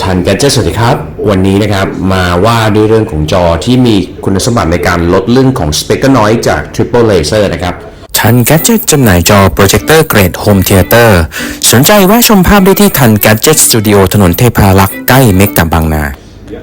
ทันกันเจสวัสดีครับ วันนี้นะครับมาว่าด้วยเรื่องของจอที่มีคุณสมบัติในการลดเรื่องของ Speaker Noise จาก Triple Laser นะครับทัน Gadget จำหน่ายจอโปรเจคเตอร์เกรดโฮมเทเตอร์สนใจแวะชมภาพได้ที่ทัน Gadget Studio ถนนเทพารักษ์ใกล้เมกะบางนา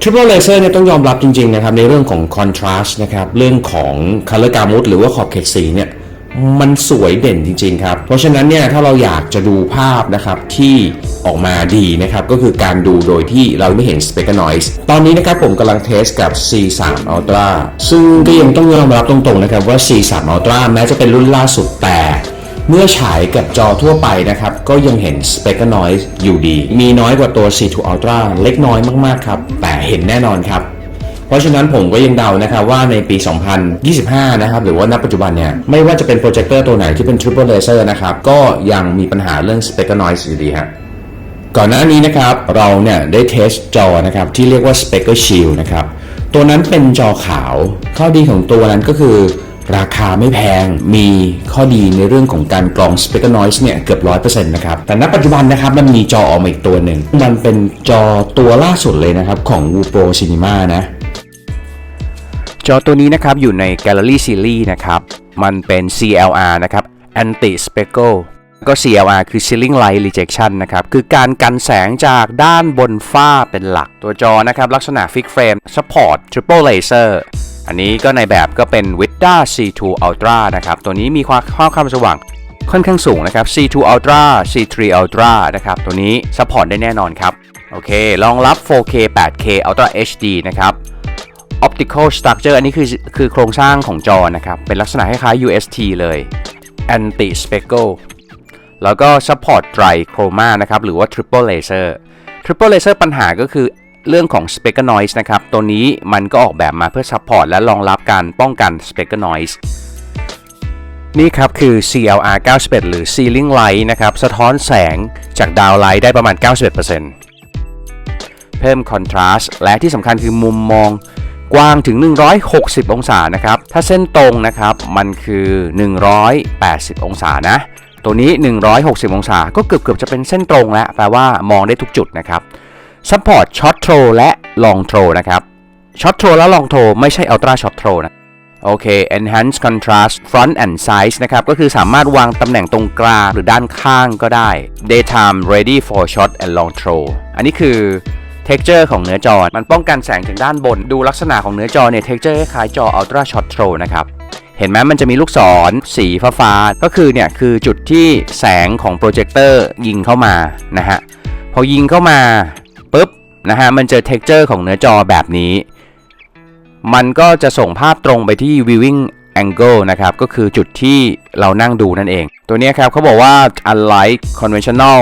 Triple Laser เนี่ยต้องยอมรับจริงๆนะครับในเรื่องของ Contrast นะครับเรื่องของ Color Gamut หรือว่าขอบเขตสีเนี่ย มันสวยเด่นจริง ๆ ครับ เพราะฉะนั้นเนี่ยถ้าเราอยากจะดูภาพนะครับที่ออกมาดีนะครับ ก็คือการดูโดยที่เราไม่เห็น Speaker Noise ตอนนี้นะครับผมกำลังเทสกับ C3 Ultra ซึ่งก็ยังต้องยอมรับตรงๆนะครับว่า C3 Ultra แม้จะเป็นรุ่นล่าสุดแต่เมื่อฉายกับจอทั่วไปนะครับ ก็ยังเห็น Speaker Noise อยู่ดี มีน้อยกว่าตัว C2 Ultra เล็กน้อยมากๆครับ แต่เห็นแน่นอนครับ ราะฉะนั้นผมก็ยังเดานะครับว่าในปี 2025 นะครับหรือว่าณปัจจุบันเนี่ยไม่ว่าจะเป็นโปรเจคเตอร์ตัวไหนที่เป็น Triple Laser นะครับก็ยังมีปัญหาเรื่อง Speaker Noise อยู่ดีฮะก่อนหน้านี้นะครับเราเนี่ยได้เทสจอนะครับที่เรียกว่า Speaker Shield นะครับตัวนั้นเป็นจอขาว ข้อดีของตัวนั้นก็คือราคาไม่แพง มีข้อดีในเรื่องของการกรอง Speaker Noise เนี่ยเกือบ 100%นะครับ แต่ณปัจจุบันนะครับ มันมีจอออกมาอีกตัวหนึ่ง มันเป็นจอตัวล่าสุดเลยนะครับ ของ Wupro Cinema นะ จอตัวนี้นะครับอยู่ใน Gallery Series นะครับ มันเป็น CLR นะครับ Anti Speckle ก็ CLR คือ Ceiling Light Rejection นะครับ คือการกันแสงจากด้านบนฝ้าเป็นหลัก ตัวจอนะครับ ลักษณะ Fix Frame Support Triple Laser อันนี้ก็ในแบบก็เป็น Vidda C2 Ultra นะครับ ตัวนี้มีความความสว่างค่อนข้างสูงนะครับ C2 Ultra C3 Ultra นะครับ ตัวนี้ Support ได้แน่นอนครับ โอเค รองรับ 4K 8K Ultra HD นะครับ optical structure อันนี้คือคือโครงสร้างของจอนะครับ เป็นลักษณะคล้ายๆ UST เลย anti speckle แล้วก็ support dry chroma นะครับ หรือว่า triple laser triple laser ปัญหาก็คือเรื่องของ speckle noise นะครับ ตัวนี้มันก็ออกแบบมาเพื่อ support และรองรับการป้องกัน speckle noise นี่ครับคือ CLR 91 หรือ ceiling light นะครับ สะท้อนแสงจากดาวไลท์ได้ประมาณ 91%เพิ่ม contrast และที่สำคัญคือมุมมอง กว้างถึง 160 องศานะครับ ถ้าเส้นตรงนะครับมันคือ 180 องศานะ ตัวนี้ 160 องศา ก็เกือบเกือบๆจะเป็นเส้นตรงแล้ว แปลว่ามองได้ทุกจุดนะครับ Support Short Throw และ Long Throw นะครับ Short Throw และ Long Throw ไม่ใช่ Ultra Short Throw นะโอเค Enhance Contrast Front and Size นะครับ ก็คือสามารถวางตำแหน่งตรงกลางหรือด้านข้างก็ได้ Daytime Ready for Short and Long Throw อันนี้คือ texture ของเนื้อจอ มันป้องกันแสงจากด้านบน ดูลักษณะของเนื้อจอเนี่ย texture คล้ายจอ Ultra Short Throw นะครับเห็นไหมมันจะมีลูกศรสีฟ้าๆก็คือเนี่ยคือจุดที่แสงของโปรเจคเตอร์ยิงเข้ามานะฮะพอยิงเข้ามาปุ๊บนะฮะมันเจอ texture ของเนื้อจอแบบนี้ มันก็จะส่งภาพตรงไปที่ viewing angle นะครับก็คือจุดที่เรานั่งดูนั่นเอง ตัวนี้ครับเขาบอกว่า unlike conventional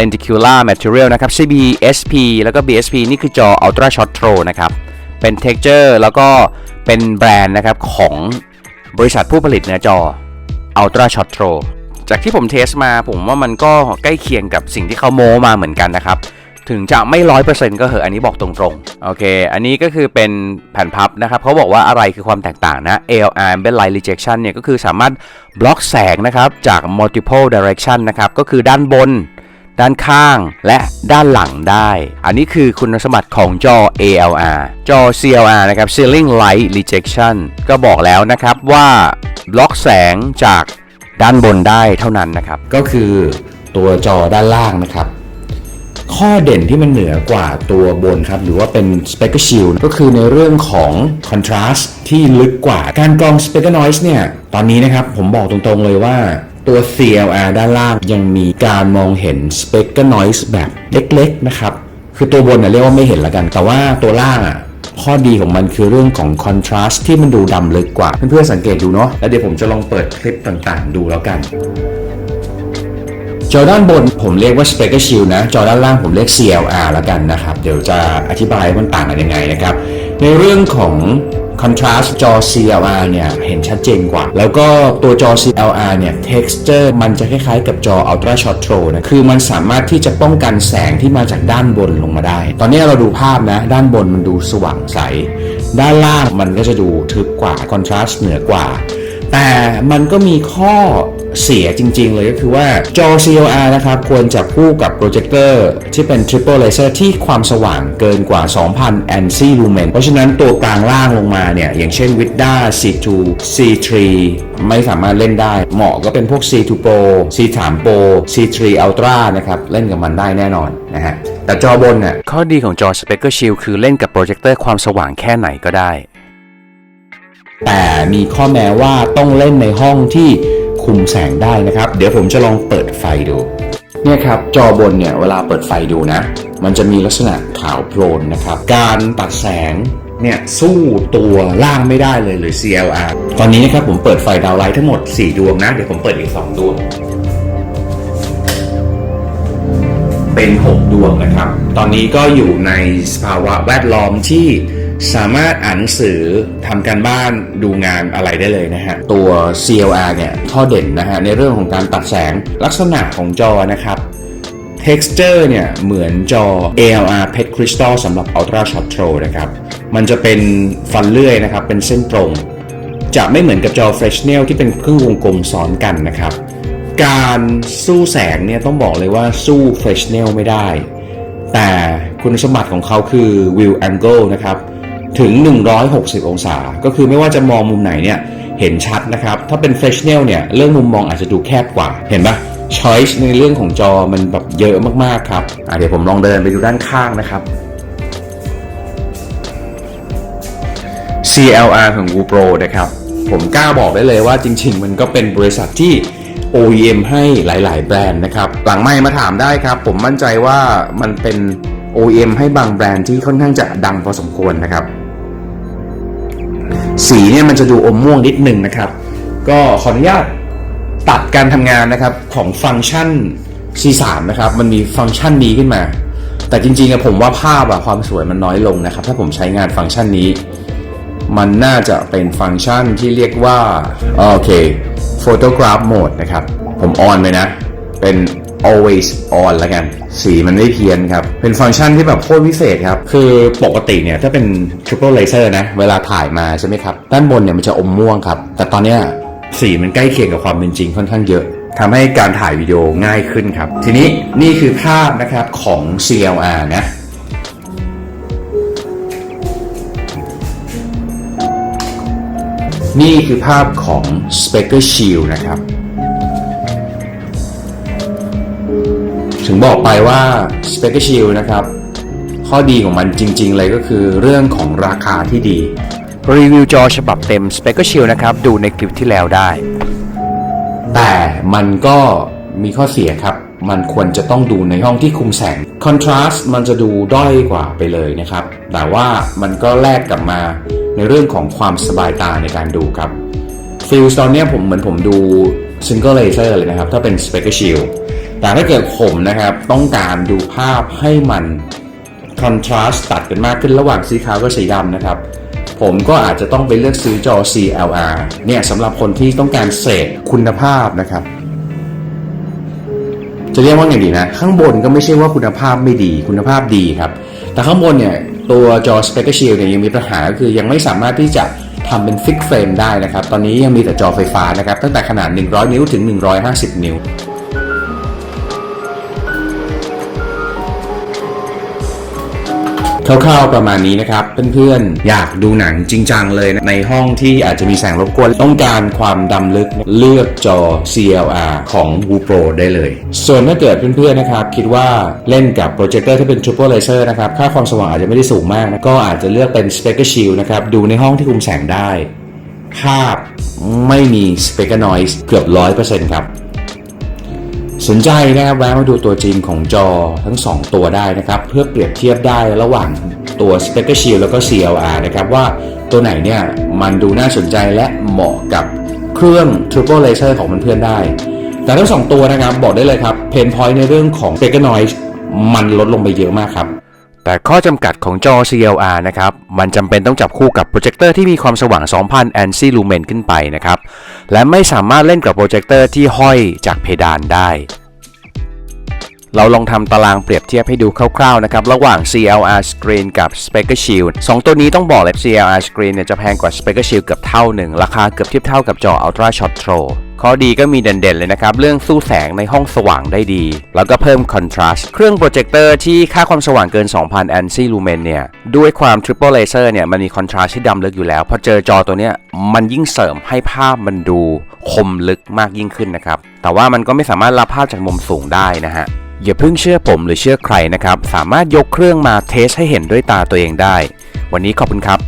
lenticular material นะครับ CBSP แล้วก็ BSP นี่คือจอ ultra short throw นะครับ เป็น texture แล้วก็เป็นแบรนด์นะครับของบริษัทผู้ผลิตเนื้อจอ ultra short throw จากที่ผมเทสมาผมว่ามันก็ใกล้เคียงกับสิ่งที่เขาโมมาเหมือนกันนะครับ ถึงจะไม่ร้อยเปอร์เซ็นต์ก็เหอะ อันนี้บอกตรงๆ โอเค อันนี้ก็คือเป็นแผ่นพับนะครับ เขาบอกว่าอะไรคือความแตกต่างนะ ALR Ambient Light Rejection เนี่ยก็คือสามารถบล็อกแสงนะครับ จาก multiple direction นะครับ ก็คือด้านบน ด้านข้างและด้านหลังได้ อันนี้คือคุณสมบัติของจอ ALR จอ CLR นะครับ Ceiling Light Rejection ก็บอกแล้วนะครับว่าบล็อกแสงจากด้านบนได้เท่านั้นนะครับ ก็คือตัวจอด้านล่างนะครับ ข้อเด่นที่มันเหนือกว่าตัวบนครับ หรือว่าเป็น Speaker Shield ก็คือในเรื่องของ Contrast ที่ลึกกว่า การกรอง Speaker Noise เนี่ย ตอนนี้นะครับผมบอกตรงๆเลยว่า ตัว CLR ด้านล่างยังมีการมองเห็น Speaker Noise แบบเล็กๆนะครับ คือตัวบนเน่ยเรียกว่าไม่เห็นละกัน แต่ว่าตัวล่างอะข้อดีของมันคือเรื่องของ contrast ที่มันดูดำลึกกว่า เพื่อนๆสังเกตดูเนาะแล้วเดี๋ยวผมจะลองเปิดคลิปต่างๆ ดูแล้วกันจอด้านบนผมเรียกว่า Speaker Shield นะ จอด้านล่างผมเรียก CLR แล้วกันนะครับ เดี๋ยวจะอธิบายว่ามันต่างกันยังไงนะครับ ในเรื่องของ contrast จอ CLR เนี่ย เห็นชัดเจนกว่า แล้วก็ตัวจอ CLR เนี่ย texture มันจะคล้ายๆ กับจอ Ultra Short Throw นะ คือมันสามารถที่จะป้องกันแสงที่มาจากด้านบนลงมาได้ ตอนนี้เราดูภาพนะ ด้านบนมันดูสว่างใส ด้านล่างมันก็จะดูทึบกว่า contrast เหนือกว่า แต่มันก็มีข้อ เสียจริง ๆ เลยก็คือว่าจอ CLR นะครับควรจะคู่กับโปรเจคเตอร์ที่เป็น Triple Laser ที่ความสว่างเกินกว่า 2,000 ANSI lumen เพราะฉะนั้นตัวกลางล่างลงมาเนี่ย อย่างเช่น Vidda C2 C3 ไม่สามารถเล่นได้ เหมาะก็เป็นพวก C2 Pro C3 Pro C3 Ultra นะครับ เล่นกับมันได้แน่นอนนะฮะแต่จอบนเนี่ยข้อดีของจอ Speaker Shield คือเล่นกับโปรเจคเตอร์ความสว่างแค่ไหนก็ได้ แต่มีข้อแม้ว่าต้องเล่นในห้องที่ คุมแสงได้นะครับ เดี๋ยวผมจะลองเปิดไฟดู เนี่ยครับ จอบนเนี่ยเวลาเปิดไฟดูนะ มันจะมีลักษณะขาวโพลนนะครับ การตัดแสงเนี่ยสู้ตัวล่างไม่ได้เลยหรือ CLR ตอนนี้นะครับผมเปิดไฟดาวไลท์ทั้งหมด 4 ดวงนะ เดี๋ยวผมเปิดอีก 2 ดวง เป็น 6 ดวงนะครับ ตอนนี้ก็อยู่ในสภาวะแวดล้อมที่ สามารถอ่านหนังสือทำการบ้านดูงานอะไรได้เลยนะฮะ ตัว CLR เนี่ยข้อเด่นนะฮะ ในเรื่องของการตัดแสงลักษณะของจอนะครับ texture เนี่ยเหมือนจอ ALR PET Crystal สำหรับ Ultra Short Throw นะครับ มันจะเป็นฟันเลื่อยนะครับ เป็นเส้นตรง จะไม่เหมือนกับจอ Fresnel ที่เป็นครึ่งวงกลมซ้อนกันนะครับ การสู้แสงเนี่ยต้องบอกเลยว่าสู้ Fresnel ไม่ได้ แต่คุณสมบัติของเขาคือ View Angle นะครับ ถึง 160 องศา ก็คือไม่ว่าจะมองมุมไหนเนี่ยเห็นชัดนะครับ ถ้าเป็น Fresnel เนี่ยเรื่องมุมมองอาจจะดูแคบกว่า เห็นปะ Choice ในเรื่องของจอมันแบบเยอะมากๆครับเดี๋ยวผมลองเดินไปดูด้านข้างนะครับ CLR ของ GoPro นะครับ ผมกล้าบอกได้เลยว่าจริง ๆ มันก็เป็นบริษัทที่ OEM ให้หลาย ๆ แบรนด์นะครับ หลังไม่มาถามได้ครับ ผมมั่นใจว่ามันเป็น OEM ให้บางแบรนด์ที่ค่อนข้างจะดังพอสมควรนะครับ สีเนี่ยมันจะดูอมม่วงนิดหนึ่งนะครับ ก็ขออนุญาตตัดการทำงานนะครับของฟังก์ชัน C3 นะครับ มันมีฟังก์ชันนี้ขึ้นมา แต่จริงๆอะผมว่าภาพอะความสวยมันน้อยลงนะครับ ถ้าผมใช้งานฟังก์ชันนี้ มันน่าจะเป็นฟังก์ชันที่เรียกว่า โอเค photograph mode นะครับ ผมออนไปนะ เป็น always on แล้วกัน สีมันไม่เพี้ยนครับ เป็นฟังก์ชันที่แบบโคตรพิเศษครับ คือปกติเนี่ยถ้าเป็น triple laser นะ เวลาถ่ายมาใช่ไหมครับ ด้านบนเนี่ยมันจะอมม่วงครับ แต่ตอนเนี้ยสีมันใกล้เคียงกับความเป็นจริงค่อนข้างเยอะทำให้การถ่ายวิดีโอง่ายขึ้นครับ ทีนี้นี่คือภาพนะครับของ CLR นะนี่คือภาพของ Speaker Shield นะครับ ถึงบอกไปว่า Speaker Shield นะครับ ข้อดีของมันจริง ๆ เลยก็คือเรื่องของราคาที่ดี รีวิวจอฉบับเต็ม Speaker Shield นะครับ ดูในคลิปที่แล้วได้ แต่มันก็มีข้อเสียครับ มันควรจะต้องดูในห้องที่คุมแสง Contrast มันจะดูด้อยกว่าไปเลยนะครับ แต่ว่ามันก็แลกกลับมาในเรื่องของความสบายตาในการดูครับฟิลตอนเนี้ยผมเหมือนผมดู Single Laser เลยนะครับ ถ้าเป็น Speaker Shield แต่ถ้าเกิดผมนะครับต้องการดูภาพให้มัน Contrast ตัดกันมากขึ้นระหว่างสีขาวกับสีดำนะครับ ผมก็อาจจะต้องไปเลือกซื้อจอ CLR เนี่ยสำหรับคนที่ต้องการเสพคุณภาพนะครับ จะเรียกว่าไงดีนะ ข้างบนก็ไม่ใช่ว่าคุณภาพไม่ดีคุณภาพดีครับ แต่ข้างบนเนี่ยตัวจอ Speaker Shield เนี่ยยังมีปัญหาก็คือยังไม่สามารถที่จะทำเป็นฟิกเฟรมได้นะครับ ตอนนี้ยังมีแต่จอไฟฟ้านะครับ ตั้งแต่ขนาด 100 นิ้วถึง 150 นิ้ว คร่าวๆประมาณนี้นะครับเพื่อนๆอยากดูหนังจริงจังเลยนะในห้องที่อาจจะมีแสงรบกวนต้องการความดำลึกเลือกจอ CLR ของ WooPro ได้เลย ส่วนถ้าเกิดเพื่อนๆนะครับคิดว่าเล่นกับโปรเจคเตอร์ที่เป็น Triple Laser นะครับค่าความสว่างอาจจะไม่ได้สูงมากนะก็อาจจะเลือกเป็น Speaker Shield นะครับดูในห้องที่คุมแสงได้ ภาพไม่มี Speaker Noise เกือบ 100%ครับ สนใจนะครับแวะมาดูตัวจริงของจอทั้ง 2 ตัวได้นะครับ เพื่อเปรียบเทียบได้ระหว่างตัว s p e c t r Shield แล้วก็ CLR นะครับว่าตัวไหนเนี่ยมันดูน่าสนใจและเหมาะกับเครื่อง Triple Laser ของเพื่อนๆได้ แต่ทั้ง 2 ตัวนะครับบอกได้เลยครับเพนพอยต์ในเรื่องของ s p e c t r Noise มันลดลงไปเยอะมากครับ แต่ข้อจำกัดของจอ CLR นะครับ มันจำเป็นต้องจับคู่กับโปรเจคเตอร์ที่มีความสว่าง 2,000 ANSI lumen ขึ้นไปนะครับ และไม่สามารถเล่นกับโปรเจคเตอร์ที่ห้อยจากเพดานได้ เราลองทำตารางเปรียบเทียบให้ดูคร่าวๆนะครับ ระหว่าง CLR Screen กับ Speaker Shield สองตัวนี้ต้องบอกเลย CLR Screen เนี่ยจะแพงกว่า Speaker Shield เกือบเท่าหนึ่ง ราคาเกือบเทียบเท่ากับจอ Ultra Short Throw ข้อดีก็มีเด่นๆเลยนะครับ เรื่องสู้แสงในห้องสว่างได้ดี แล้วก็เพิ่ม contrast เครื่องโปรเจคเตอร์ที่ค่าความสว่างเกิน 2,000 ANSI lumen เนี่ย ด้วยความ triple laser เนี่ยมันมี contrast ที่ดำลึกอยู่แล้ว พอเจอจอตัวเนี้ยมันยิ่งเสริมให้ภาพมันดูคมลึกมากยิ่งขึ้นนะครับ แต่ว่ามันก็ไม่สามารถรับภาพจากมุมสูงได้นะฮะ อย่าเพิ่งเชื่อผมหรือเชื่อใครนะครับ สามารถยกเครื่องมาเทสให้เห็นด้วยตาตัวเองได้ วันนี้ขอบคุณครับ